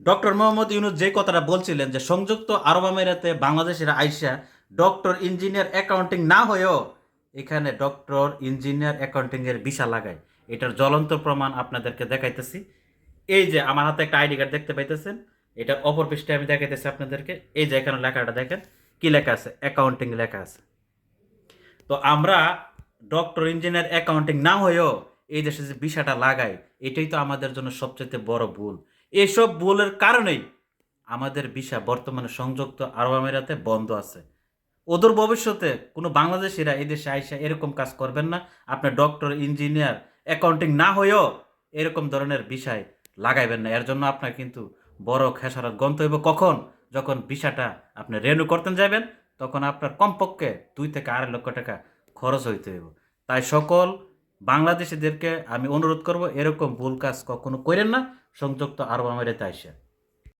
Doctor Mohammad Yunus যে কথাটা বলছিলেন যে সংযুক্ত আরব আমিরাতে বাংলাদেশের আইসা ডক্টর ইঞ্জিনিয়ার অ্যাকাউন্টিং না হয়েও এখানে ডক্টর ইঞ্জিনিয়ার অ্যাকাউন্টিং এর ভিসা লাগায়। এটার জ্বলন্ত প্রমাণ আপনাদেরকে দেখাইতেছি। এই যে আমার হাতে একটা আইডি কার্ড দেখতে পাইতেছেন এটা অপর পৃষ্ঠে আমি দেখাইতেছি আপনাদেরকে। এই যে এখানে লেখাটা দেখেন, কি লেখা আছে? অ্যাকাউন্টিং লেখা আছে। তো আমরা ডক্টর ইঞ্জিনিয়ার অ্যাকাউন্টিং না হয়েও এই দেশে যে বিষয়টা লাগাই, এটাই তো আমাদের জন্য সবচেয়ে বড় ভুল। এইসব ভুলের কারণেই আমাদের ভিসা বর্তমানে সংযুক্ত আরব আমিরাতে বন্ধ আছে। ওদের ভবিষ্যতে কোনো বাংলাদেশিরা এই দেশে আইসা এরকম কাজ করবেন না। আপনার ডক্টর, ইঞ্জিনিয়ার, অ্যাকাউন্টিং না হয়েও এরকম ধরনের বিষয় লাগাইবেন না। এর জন্য আপনার কিন্তু বড় খেসারত গন্তব্য কখন? যখন ভিসাটা আপনি রেনু করতে যাবেন, তখন আপনার কমপক্ষে দুই থেকে আড়াই লক্ষ টাকা খরচ হইতে হইব। তাই সকল বাংলাদেশিদেরকে আমি অনুরোধ করব এরকম ভুল কাজ কখনো করেন না। সংযুক্ত আরব আমিরাতে আইসা